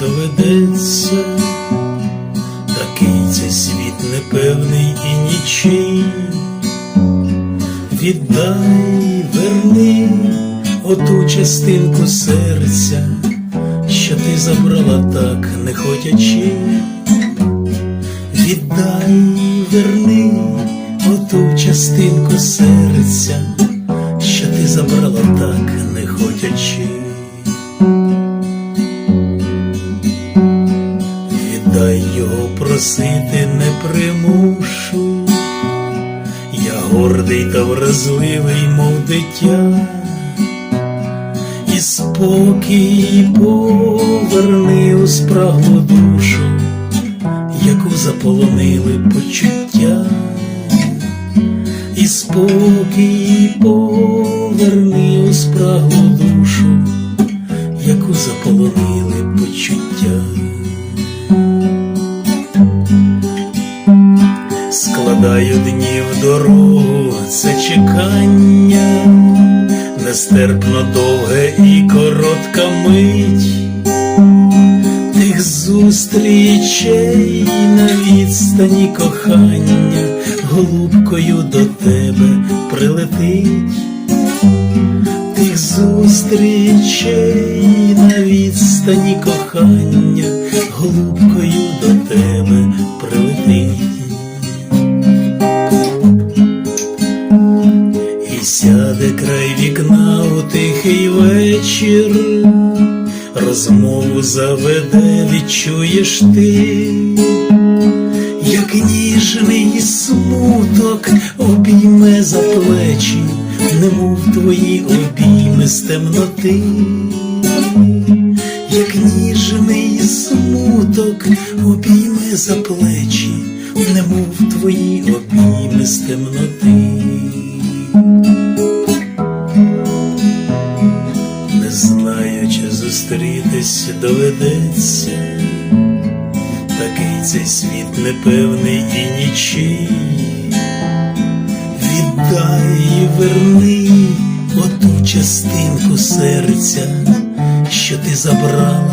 доведеться, такий цей світ непевний і нічий. Віддай, верни оту частинку серця, що ти забрала так не хотячи. Віддай, верни оту частинку серця, що ти забрала так не хотячи. Віддай його просити не примушуй. Я гордий та вразливий, мов дитя, і спокій поверни у спраглу душу, яку заполонили почуття, і спокій поверни Складаю дні в дорогу, це чекання, нестерпно довге і коротка мить, тих зустрічей на відстані кохання, голубкою до тебе прилетить, тих зустрічей на відстані кохання, голубкою сяде край вікна у тихий вечір, розмову заведе, відчуєш ти, як ніжний смуток обійме за плечі, немов твої обійми з темноти, як ніжний смуток обійме за плечі, немов твої обійми з темноти. Зустрітись доведеться, такий цей світ непевний і нічий. Віддай і верни оту частинку серця, що ти забрала,